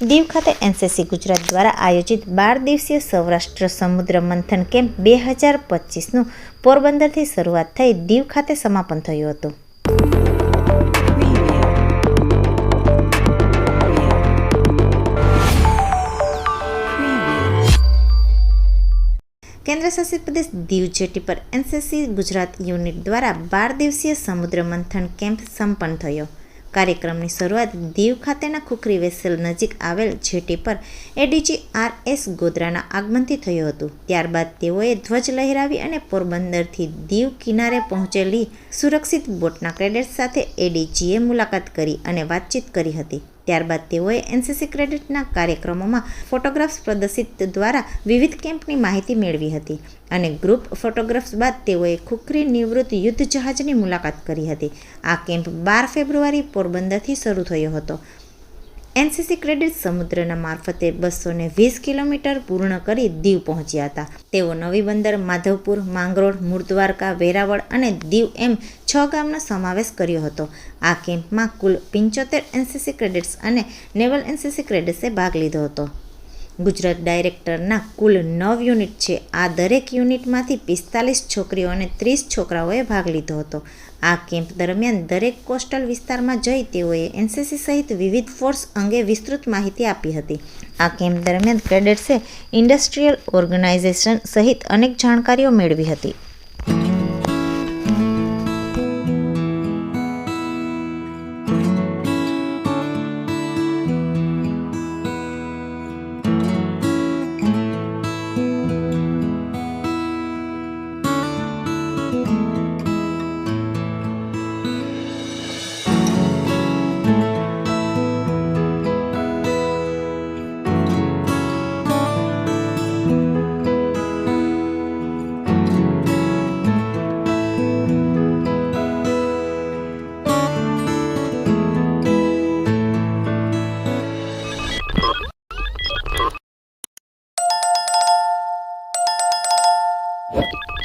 દીવ ખાતે એનસીસી ગુજરાત દ્વારા આયોજિત બાર દિવસીય સૌરાષ્ટ્ર સમુદ્ર મંથન કેમ્પ બે હજાર પચીસનું પોરબંદરથી શરૂઆત થઈ દીવ ખાતે સમાપન થયું હતું. કેન્દ્રશાસિત પ્રદેશ દીવ જેટી પર એનસીસી ગુજરાત યુનિટ દ્વારા બાર દિવસીય સમુદ્ર મંથન કેમ્પ સંપન્ન થયો. કાર્યક્રમની શરૂઆત દીવ ખાતેના ખુખરી વેસેલ નજીક આવેલ જેટી પર એડીજી આર એસ ગોધરાના આગમનથી થયું હતું. ત્યારબાદ તેઓએ ધ્વજ લહેરાવી અને પોરબંદરથી દીવ કિનારે પહોંચેલી સુરક્ષિત બોટના કેડેટ્સ સાથે એડીજીએ મુલાકાત કરી અને વાતચીત કરી હતી. ત્યારબાદ તેઓએ એનસીસી ક્રેડિટના કાર્યક્રમોમાં ફોટોગ્રાફ્સ પ્રદર્શિત દ્વારા વિવિધ કેમ્પની માહિતી મેળવી હતી અને ગ્રુપ ફોટોગ્રાફ્સ બાદ તેઓએ ખુખરી નિવૃત્ત યુદ્ધ જહાજની મુલાકાત કરી હતી. આ કેમ્પ બાર ફેબ્રુઆરી પોરબંદરથી શરૂ થયો હતો. એનસીસી ક્રેડિટ સમુદ્રના મારફતે બસો ને વીસ કિલોમીટર પૂર્ણ કરી દીવ પહોંચ્યા હતા. તેઓ નવી બંદર, માધવપુર, માંગરોળ મૂળદ્વારકા વેરાવળ અને દીવ એમ છ ગામનો સમાવેશ કર્યો હતો. આ કેમ્પમાં કુલ પંચોતેર એનસીસી ક્રેડિટ્સ અને નેવલ એનસીસી ક્રેડિટ્સે ભાગ લીધો હતો. ગુજરાત ડાયરેક્ટરના કુલ નવ યુનિટ છે. આ દરેક યુનિટમાંથી પિસ્તાલીસ છોકરીઓ અને ત્રીસ છોકરાઓએ ભાગ લીધો હતો. આ કેમ્પ દરમિયાન દરેક કોસ્ટલ વિસ્તારમાં જઈ તેઓએ એનસીસી સહિત વિવિધ ફોર્સ અંગે વિસ્તૃત માહિતી આપી હતી. આ કેમ્પ દરમિયાન કેડેટ્સે ઇન્ડસ્ટ્રીયલ ઓર્ગેનાઇઝેશન સહિત અનેક જાણકારીઓ મેળવી હતી. you